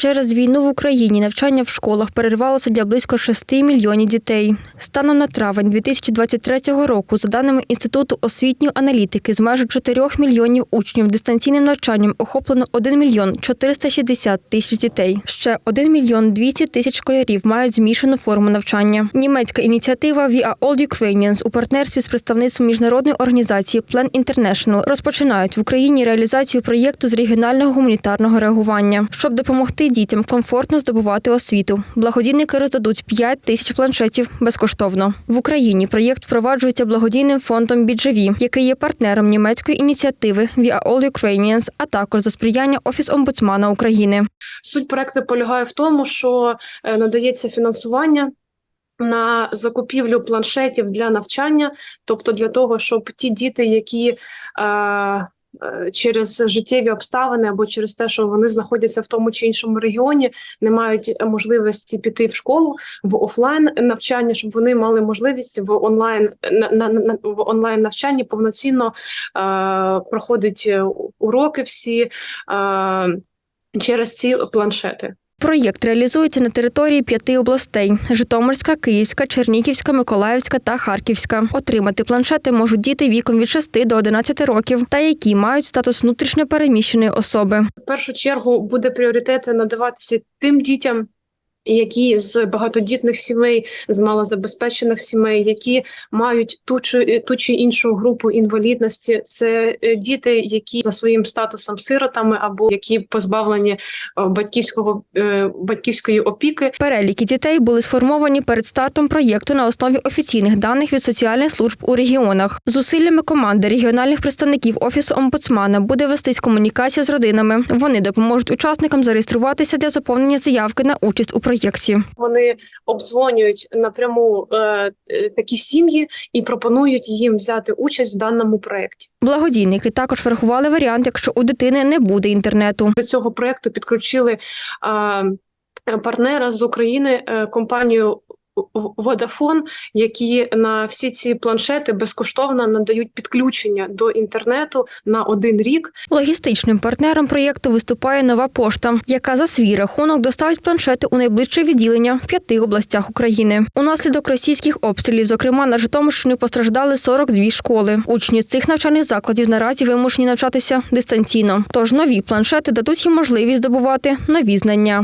Через війну в Україні навчання в школах перервалося для близько 6 мільйонів дітей. Станом на травень 2023 року, за даними Інституту освітньої аналітики, з майже 4 мільйонів учнів дистанційним навчанням охоплено 1 мільйон 460 тисяч дітей. Ще 1 мільйон 200 тисяч школярів мають змішану форму навчання. Німецька ініціатива We Are Ukrainians у партнерстві з представництвом міжнародної організації Plan International розпочинають в Україні реалізацію проєкту з регіонального гуманітарного реагування, щоб допомогти дітям комфортно здобувати освіту. Благодійники роздадуть 5 тисяч планшетів безкоштовно. В Україні проєкт впроваджується благодійним фондом Біджеві, який є партнером німецької ініціативи We Are All Ukrainians, а також за сприяння Офіс омбудсмана України. Суть проекту полягає в тому, що е, надається фінансування. На закупівлю планшетів для навчання, тобто для того, щоб ті діти, які е, через життєві обставини або через те, що вони знаходяться в тому чи іншому регіоні, не мають можливості піти в школу в офлайн навчання, щоб вони мали можливість в онлайн на, на, на в онлайн навчанні повноцінно е, проходить уроки всі е, через ці планшети. Проєкт реалізується на території п'яти областей: Житомирська, Київська, Чернігівська, Миколаївська та Харківська. Отримати планшети можуть діти віком від 6 до 11 років, та які мають статус внутрішньо переміщеної особи. В першу чергу буде пріоритет надаватися тим дітям. Які з багатодітних сімей, з малозабезпечених сімей, які мають ту чи ту чи іншу групу інвалідності, це е, діти, які за своїм статусом сиротами або які позбавлені е, батьківського е, батьківської опіки, Переліки дітей були сформовані перед стартом проєкту на основі офіційних даних від соціальних служб у регіонах. Зусиллями команди регіональних представників офісу омбудсмана буде вестись комунікація з родинами. Вони допоможуть учасникам зареєструватися для заповнення заявки на участь у проєкті. Вони обдзвонюють напряму е, е, такі сім'ї і пропонують їм взяти участь в даному проєкті. Благодійники також врахували варіант, якщо у дитини не буде інтернету. До цього проєкту підключили е, партнера з України е, компанію Vodafone, які на всі ці планшети безкоштовно надають підключення до інтернету на один рік. Логістичним партнером проєкту виступає нова пошта, яка за свій рахунок доставить планшети у найближче відділення в п'яти областях України. Унаслідок російських обстрілів, зокрема на Житомирщині, постраждали 42 школи. Учні цих навчальних закладів наразі вимушені навчатися дистанційно. Тож нові планшети дадуть їм можливість здобувати нові знання.